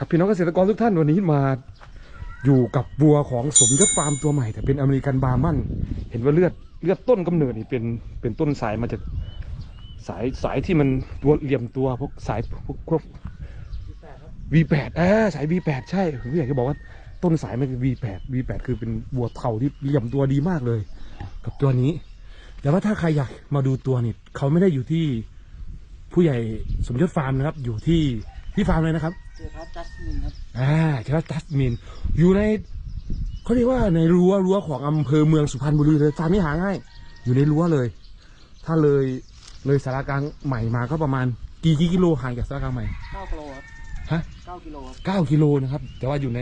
ครับพี่น้องเกษตรกรทุกท่านวันนี้มาอยู่กับบัวของสมยศฟาร์มตัวใหม่ แต่เป็นอเมริกันบาร์มัน เห็นว่าเลือดเลือดต้นกำเนิดนี่เป็นเป็นต้นสายมาจากสายสายที่มันตัวเหลี่ยมตัวพวกสายพวกพวก V8 อ่าสาย V8 ใช่ผมอยากจะบอกว่าต้นสายมันคือ V8 V8 คือเป็นบัวเทาที่เหลี่ยมตัวดีมากเลย กับตัวนี้ แต่ว่าถ้าใครอยากมาดูตัวนี่เขาไม่ได้อยู่ที่ผู้ใหญ่สมยศฟาร์มนะครับ อยู่ที่ ที่ฟาร์มเลยนะครับเจพัทจัสมินครับอ่าใช่ไหมตัสมิน อยู่ในเขาเรียกว่าในรั้วรั้วของอำเภอเมืองสุพรรณบุรีเลยฟาร์มนี้หาง่าย อยู่ในรั้วเลย ถ้าเลยเลยสารกลางใหม่มาก็ประมาณกี่กี่กิโลห่างจากสารกลางใหม่9กิโลครับฮะ9กิโลครับเก้ากิโลนะครับ แต่ว่าอยู่ใน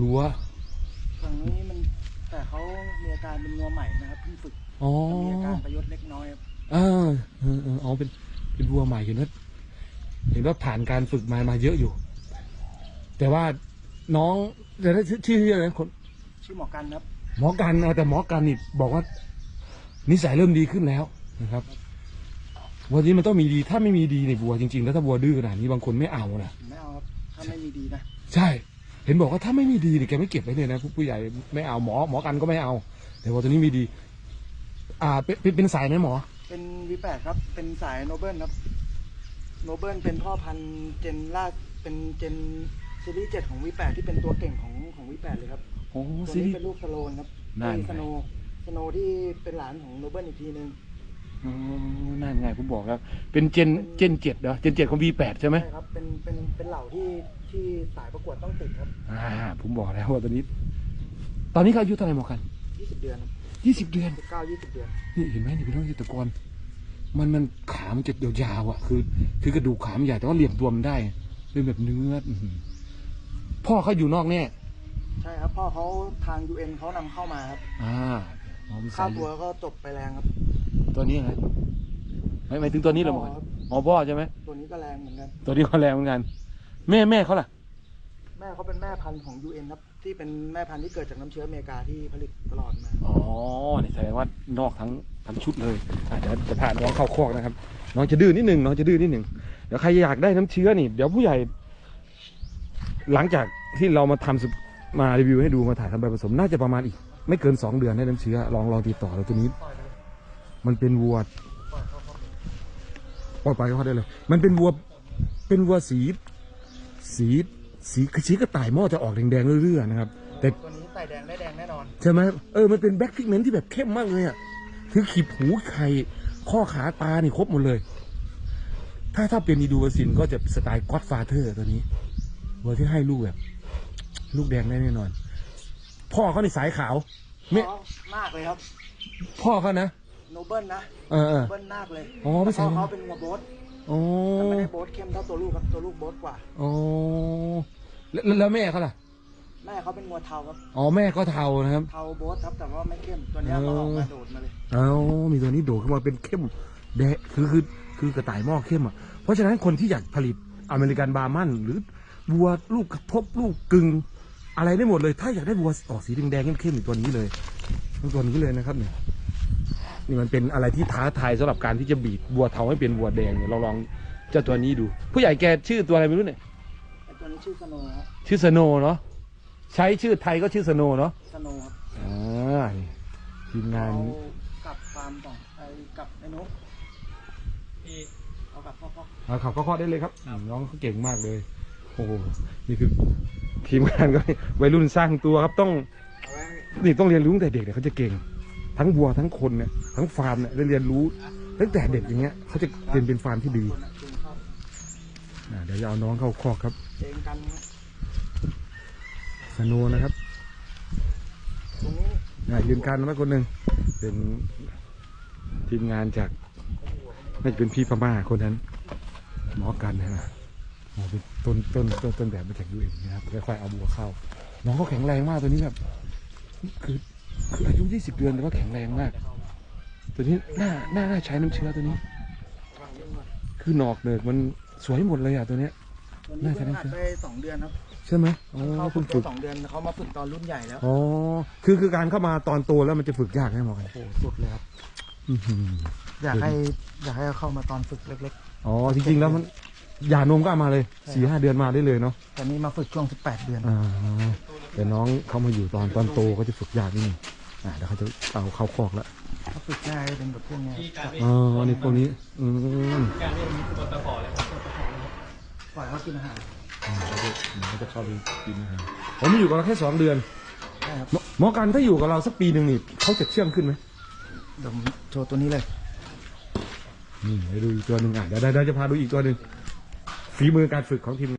รั้วฝั่งนี้มันแต่เขามีอาการเป็นงัวใหม่นะครับเพิ่งฝึกอ๋อมีอาการประยศเล็กน้อยครับเออเออเอออ๋อเป็นเป็นวัวใหม่เห็นว่า เห็นว่าผ่านการฝึกมามาเยอะอยู่ แต่ว่าน้องแต่ได้ชื่อชื่ออะไรนะคนชื่อหมอกันครับ หมอกันเอาแต่หมอกันนี่บอกว่า นิสัยเริ่มดีขึ้นแล้วนะครับวันนี้มันต้องมีดีถ้าไม่มีดีในบัวจริงๆ แล้วถ้าบัวดื้อขนาดนี้บางคนไม่เอานะผมไม่เอาครับ ถ้าไม่มีดีนะ ใช่ เห็นบอกว่าถ้าไม่มีดีเนี่ยแกไม่เก็บไว้เลยนะผู้ผู้ใหญ่ไม่เอาหมอหมอกันก็ไม่เอา แต่ว่าตัวนี้มีดี อ่าเป็นเป็นเป็นสายไหมหมอ เป็น V8 ครับ เป็นสายโนเบิลครับ โนเบิลเป็นพ่อพันธุ์เจนล่าเป็นเจนซีรีส์7ของ V8 ที่เป็นตัวเก่งของของ V8 เลยครับโอ้ตัวซีนี้รีส์ เป็นลูกสโลนครับนั่นไง สโนสโนที่เป็นหลานของโนเบิลอีกทีนึงอ๋อนั่นไงผมบอกแล้ว เป็นเจนเจนเจ็ดเหรอเจนเจ็ดของ V8 ใช่ไหม ใช่ครับเป็นเป็นเป็นเหล่าที่ที่สายประกวดต้องติดครับอ่า ผมบอกแล้วว่าตอนนี้ ตอนนี้เขาอายุเท่าไหร่หมอกัน 20 เดือนครับยี่สิบเดือน19 20 เดือน นี่เห็นไหมนี่พี่น้องเกษตรกร มันมันขามันจะยาวๆอะ คือ คือกระดูกขามันใหญ่แต่ว่าเหลี่ยมตัวมันได้เป็นแบบเนื้ออื้อหือพ่อเขาอยู่นอกแน่ใช่ครับ พ่อเขาทาง UN เขานำเข้ามาครับอ่าอ๋อมันค่าใส่ตัวก็จบไปแรงครับตัวนี้ไงไม่หมายถึงตัวนี้เหรอหมอพ่อครับอ๋อพ่อใช่ไหมตัวนี้ก็แรงเหมือนกัน ตัวนี้เขาแรงเหมือนกัน แม่แม่เขาล่ะ แม่เขาเป็นแม่พันธุ์ของ UN ครับ ที่เป็นแม่พันธุ์ที่เกิดจากน้ำเชื้ออเมริกาที่ผลิตตลอดมา อ๋อเนี่ยแสดงว่านอกทั้งทั้งชุดเลยอะเดี๋ยวจะพาน้องเข้าคอกนะครับ น้องจะดื้อนิดหนึ่งน้องจะดื้อนิดหนึ่งเดี๋ยวใครอยากได้น้ำเชื้อนี่ เดี๋ยวผู้ใหญ่ หลังจากที่เรามาทำสุมารีวิวให้ดูมาถ่ายทำใบผสมน่าจะประมาณอีก ไม่เกินสองเดือนได้น้ำเชื้อลองลองติดต่อเราตัวนี้ มันเป็นวัวปล่อยเขาเขาปล่อยไปก็ได้เลย มันเป็นวัวเป็นวัวสี สี สีคือสีกระต่ายหม้อจะออกแดงๆเรื่อยๆนะครับ แต่ตัวนี้ใส่แดงได้แดงแน่นอน ใช่ไหมเออมันเป็นแบล็คพิกเมนต์ที่แบบเข้มมากเลยอะคือขีบหูไข่ข้อขาตานี่ครบหมดเลย ถ้าถ้าเป็นอีดูวาซินก็จะสไตล์ก็ d ฟาเธอร์ตัวนี้วัวที่ให้ลูกแบบ ลูกแดงได้แน่นอน พ่อเขาในสายขาวไม่เขามากเลยครับ พ่อเขานะโนเบิลนะเออเออเบิลมากเลยอ๋อไม่ใช่พ่อเขาเป็นงัวโบ๊ท อ๋อแต่ไม่ได้โบ๊ทเข้มเท่าตัวลูกครับตัวลูกโบ๊ทกว่าอ๋อแล้วแล้วแล้วแม่เขาล่ะ แม่เขาเป็นงัวเทาครับอ๋อแม่ก็เทานะครับ เทาโบ๊ทครับแต่ว่าไม่เข้มตัวเนี้ยเขาออกมาโดดมาเลย เอามีตัวนี้โดดขึ้นมาเป็นเข้มแดงคือคือคือกระต่ายหม้อเข้มอะ เพราะฉะนั้นคนที่อยากผลิตอเมริกันบาร์มันหรือวัวลูกกระทบลูกกึ่งอะไรได้หมดเลย ถ้าอยากได้วัวออกสีแดงๆเข้มๆอย่างตัวนี้เลยต้องตัวนี้เลยนะครับเนี่ย นี่มันเป็นอะไรที่ท้าทายสำหรับการที่จะบีบวัวเทาให้เป็นวัวแดงเนี่ยเราลองเจ้าตัวนี้ดู ผู้ใหญ่แกชื่อตัวอะไรไม่รู้เนี่ยไอตัวนี้ชื่อสโนว์ครับชื่อสโนเนาะใช้ชื่อไทยก็ชื่อสโนเนาะสโนว์ครับอ่านี่ทีมงาน เอากลับฟาร์มต่อไอ้กลับไอ้นุ๊กพี่เอากลับพ่อพ่อเอาขับก็ข้อได้เลยครับน้องเขาเก่งมากเลย โอ้โห นี่คือทีมงานก็ วัยรุ่นสร้างตัวครับต้อง เอาไว้นี่ต้องเรียนรู้ตั้งแต่เด็กเนี่ยเขาจะเก่ง ทั้งวัวทั้งคนเนี่ยทั้งฟาร์มเนี่ยได้เรียนรู้ตั้งแต่เด็กอย่างเงี้ยเขาจะเป็นเป็นฟาร์มที่ดีเข้าอ่าเดี๋ยวจะเอาน้องเข้าคอกครับเองกันนะสโนว์นะครับตรงนี้อ่ยืนกันไว้คนหนึ่งเป็นทีมงานจากน่าจะเป็นพี่พม่าคนนั้น หมอกันนะฮะหมอเป็นต้นต้นต้นต้นแบบมาจากยูเอ็นนะครับค่อยๆเอาบัวเข้า น้องเขาแข็งแรงมากตัวนี้แบบคือ คืออายุ 20 เดือนแต่ว่าแข็งแรงมาก ตัวนี้น่าน่าน่าใช้น้ำเชื้อตัวนี้ คือหนอกเนิกมันสวยหมดเลยอะตัวเนี้ย ตัวนี้น่าจะเพิ่งได้หัดได้สองเดือนครับใช่ไหมอ๋อเขาฝึเพิ่กงตัวฝึกสองเดือนเขามาฝึกตอนรุ่นใหญ่แล้ว อ๋อคือคือการเข้ามาตอนโตแล้วมันจะฝึกยากไหมหมอกันโอ้โหสุดเลยครับ อื้อหืออยากให้อยากให้เขาเข้ามาตอนฝึกเล็ก อ๋อจริงๆแล้วมันห ย่านมก็เอามาเลยสี่ห้าเดือนมาได้เลยเนาะตอนนี้มาฝึกช่วง18เดือน อ่าแต่น้องเขามาอยู่ตอนตอนโตก็จะฝึกยากนิดนึงอ่าเดี๋ยวเขาจะเอาเข้าคอกแล้วถ้าฝึกง่ายก็เป็นแบบพวกเนี้ยอ๋ออันนี้พวกนี้ อืมการเรียนนี้คือบนตะขอเลยครับปล่อยเขากินอาหารเขาจะเข้าไปกินอาหารผมอยู่กับเราแค่สองเดือนใช่ครับหมอหมอกันถ้าอยู่กับเราสักปีหนึ่งนี่เขาจะเชื่องขึ้นไหมเดี๋ยวผมโชว์ตัวนี้เลยนี่ให้ดูอีกตัวหนึ่งอะเดี๋ยวเดี๋ยวจะพาดูอีกตัวหนึ่ง ฝีมือการฝึกของทีม